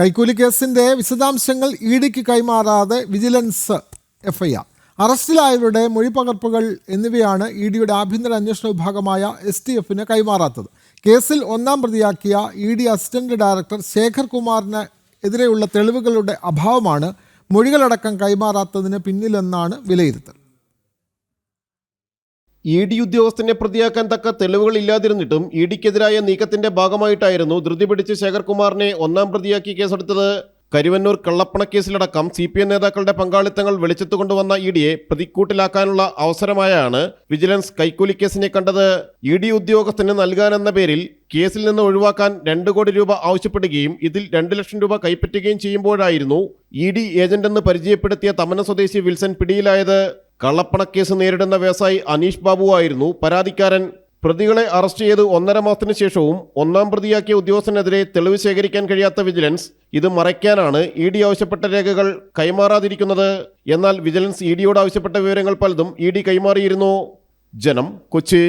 കൈക്കൂലി കേസിന്റെ വിശദാംശങ്ങൾ ഇഡിക്ക് ഡിക്ക് കൈമാറാതെ വിജിലൻസ് എഫ്ഐആർ. അറസ്റ്റിലായവരുടെ മൊഴിപ്പകർപ്പുകൾ എന്നിവയാണ് ഇ ഡിയുടെ ആഭ്യന്തര അന്വേഷണ വിഭാഗമായ എസ് ടി എഫിന് കൈമാറാത്തത്. കേസിൽ ഒന്നാം പ്രതിയാക്കിയ E D assistant director Shekhar കുമാറിന് എതിരെയുള്ള തെളിവുകളുടെ അഭാവമാണ് മൊഴികളടക്കം കൈമാറാത്തതിന് പിന്നിലെന്നാണ് വിലയിരുത്തൽ. ഇ ഡി ഉദ്യോഗസ്ഥനെ പ്രതിയാക്കാൻ തക്ക തെളിവുകൾ ഇല്ലാതിരുന്നിട്ടും ഇ ഡിക്കെതിരായ നീക്കത്തിന്റെ ഭാഗമായിട്ടായിരുന്നു ധൃതി പിടിച്ച് ശേഖർകുമാറിനെ ഒന്നാം പ്രതിയാക്കി കേസെടുത്തത്. കരുവന്നൂർ കള്ളപ്പണക്കേസിലടക്കം സി പി എം നേതാക്കളുടെ പങ്കാളിത്തങ്ങൾ വെളിച്ചത്ത് കൊണ്ടുവന്ന ഇ ഡിയെ പ്രതിക്കൂട്ടിലാക്കാനുള്ള അവസരമായാണ് വിജിലൻസ് കൈക്കൂലി കേസിനെ കണ്ടത്. ഇ ഡി ഉദ്യോഗസ്ഥന് നൽകാനെന്ന പേരിൽ കേസിൽ നിന്ന് ഒഴിവാക്കാൻ രണ്ട് കോടി രൂപ ആവശ്യപ്പെടുകയും ഇതിൽ രണ്ട് ലക്ഷം രൂപ കൈപ്പറ്റുകയും ചെയ്യുമ്പോഴായിരുന്നു ഇ ഡി ഏജന്റെന്ന് പരിചയപ്പെടുത്തിയ തമന സ്വദേശി വിൽസൺ പിടിയിലായത് കള്ളപ്പണക്കേസ് നേരിടുന്ന വ്യവസായി അനീഷ് ബാബു ആയിരുന്നു. പരാതിക്കാരൻ പ്രതികളെ അറസ്റ്റ് ചെയ്ത് ഒന്നര മാസത്തിന് ശേഷവും ഒന്നാം പ്രതിയാക്കിയ ഉദ്യോഗസ്ഥനെതിരെ തെളിവ് ശേഖരിക്കാൻ കഴിയാത്ത വിജിലൻസ് ഇത് മറയ്ക്കാനാണ് ഇ ഡി ആവശ്യപ്പെട്ട രേഖകൾ കൈമാറാതിരിക്കുന്നത്. എന്നാൽ വിജിലൻസ് ഇ ഡിയോട് ആവശ്യപ്പെട്ട വിവരങ്ങൾ പലതും ഇ ഡി കൈമാറിയിരുന്നു. ജനം കൊച്ചി.